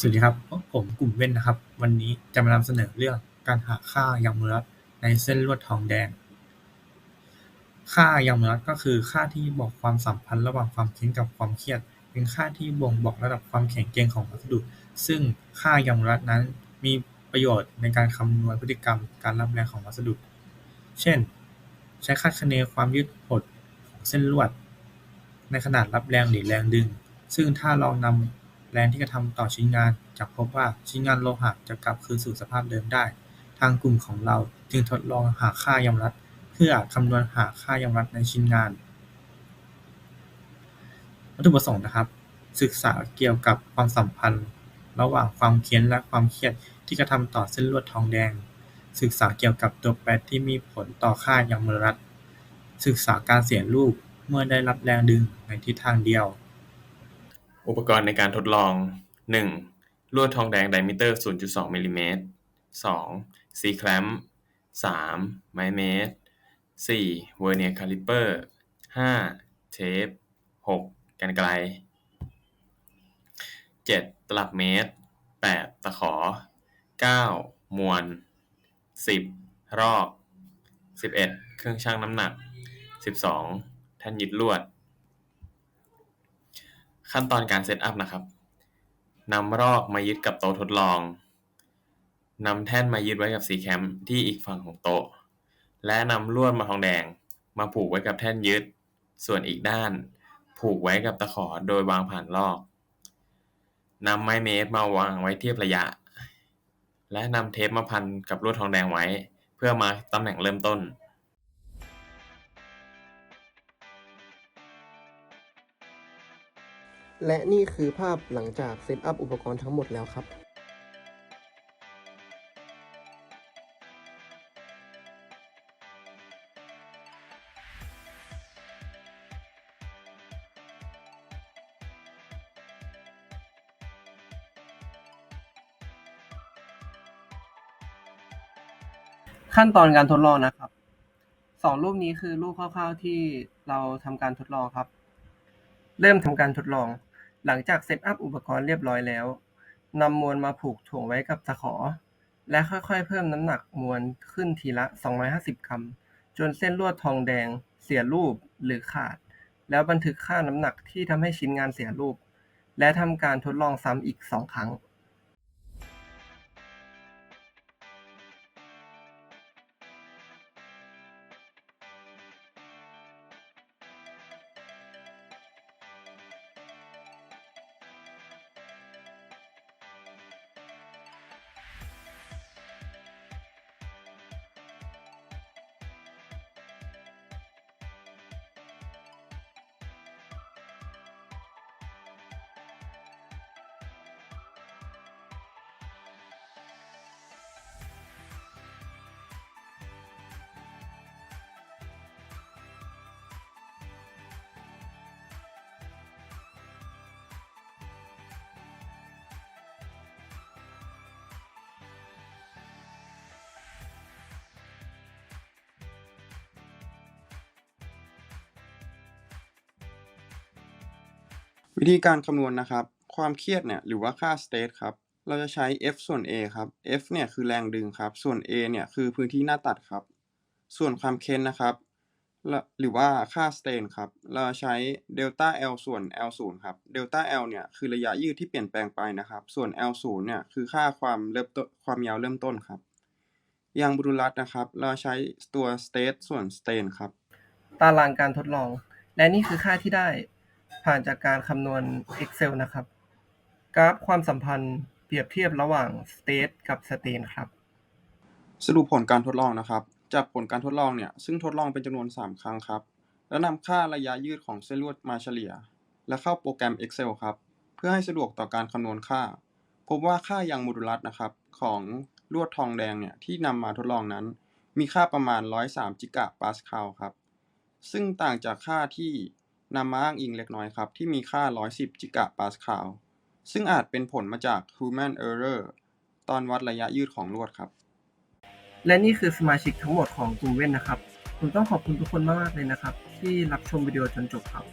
สวัสดีครับผมกลุ่มเว่นนะครับ วันนี้จะมานำเสนอเรื่องการหาค่ายางมลรัฐในเส้นลวดทองแดง ค่ายางมลรัฐก็คือค่าที่บอกความสัมพันธ์ระหว่างความชื้นกับความเครียด เป็นค่าที่บ่งบอกระดับความแข็งแกร่งของวัสดุ ซึ่งค่ายางมลรัฐนั้นมีประโยชน์ในการคำนวณพฤติกรรมการรับแรงของวัสดุ เช่น ใช้คาดคะเนความยืดหดของเส้นลวด ในขนาดรับแรงหรือแรงดึง ซึ่งถ้าเรานำ แรงที่กระทำต่อชิ้นงานจะพบว่าชิ้นงานโลหะจะกลับคืนสู่สภาพเดิมได้ ทางกลุ่มของเราจึงทดลองหาค่ายางมรัฐเพื่อคำนวณหาค่ายางมรัฐในชิ้นงาน วัตถุประสงค์นะครับ ศึกษาเกี่ยวกับความสัมพันธ์ ระหว่างความเค้นและความเครียดที่กระทำต่อเส้นลวดทองแดง ศึกษาเกี่ยวกับตัวแปรที่มีผลต่อค่ายางมรัฐศึกษาการเสียรูปเมื่อได้รับแรงดึงในทิศทางเดียว อุปกรณ์ในการทดลอง 1. ลวดทองแดงไดมิเตอร์0.2มิลลิเมตร 2. ซีแคลมป์ 3. ไม้เมตร 4. เวอร์เนียร์คาลิเปอร์ 5. เทป 6. กรรไกร 7. ตลับเมตร 8. ตะขอ 9. มวล 10. รอก 11. เครื่องชั่งน้ำหนัก 12. แท่นยึดลวด ขั้นตอนการเซตอัพนะครับนำรอกมายึดกับโต๊ะทดลองนำแท่นมายึดไว้กับซีแคมที่อีกฝั่งของโต๊ะ และนำลวดมาทองแดง มาผูกไว้กับแท่นยึด ส่วนอีกด้าน ผูกไว้กับตะขอโดยวางผ่านลอกนำไม้เมตรมาวางไว้เทียบระยะ และนำเทปมาพันกับลวดทองแดงไว้ เพื่อมาตำแหน่งเริ่มต้น และนี่คือภาพหลังจากเซตอัพอุปกรณ์ทั้งหมดแล้วครับขั้นตอนการทดลองนะครับสองรูปนี้คือรูปคร่าวๆที่เราทำการทดลองครับ เริ่มทำการทดลอง หลังจากเซตอัพอุปกรณ์เรียบร้อยแล้วนำมวลมาผูกถ่วงไว้กับตะขอ และค่อย ๆ เพิ่มน้ำหนักมวลขึ้นทีละ 250 กรัม จนเส้นลวดทองแดง เสียรูปหรือขาด แล้วบันทึกค่าน้ำหนักที่ทำให้ชิ้นงานเสียรูป และทำการทดลองซ้ำอีก 2 ครั้ง วิธีการคำนวณนะครับ ความเครียดเนี่ยหรือว่าค่า state ครับ เราจะใช้ F ส่วน A ครับ F เนี่ยคือแรงดึงครับ ส่วน A เนี่ยคือพื้นที่หน้าตัดครับ ส่วนความเค้นนะครับ หรือว่าค่า strain ครับ เราใช้ delta L ส่วน L 0ครับ delta L เนี่ยคือระยะยืดที่เปลี่ยนแปลงไปนะครับ ส่วน L 0เนี่ยคือค่าความเริ่มต้นความยาวเริ่มต้นครับ อย่างบรรลุรัตนะครับ เราใช้ตัว state ส่วน strain ครับ ตารางการทดลอง และนี่คือค่าที่ได้ ผ่านจากการคำนวณ Excel นะครับ กราฟความสัมพันธ์เปรียบเทียบระหว่าง state กับ stain ครับ สรุปผลการทดลองนะครับ จากผลการทดลองเนี่ยซึ่งทดลองเป็นจำนวน 3 ครั้งครับ แล้วนำค่าระยะยืดของเส้นลวดมาเฉลี่ย และเข้าโปรแกรม Excel ครับ เพื่อให้สะดวกต่อการคำนวณค่า พบว่าค่ายางโมดูลัสนะครับของลวดทองแดงเนี่ยที่นำมาทดลองนั้น มีค่าประมาณ 103 จิกะปาสคาลครับ ซึ่งต่างจากค่าที่ นำมาอ้างอิงเล็กน้อยครับ ที่มีค่า 110 จิกะปาสคาล ซึ่งอาจเป็นผลมาจาก human error ตอนวัดระยะยืดของลวดครับ และนี่คือสมาชิกทั้งหมดของกลุ่มเว้นนะครับ ผมต้องขอบคุณทุกคนมากๆเลยนะครับ ที่รับชมวิดีโอจนจบครับ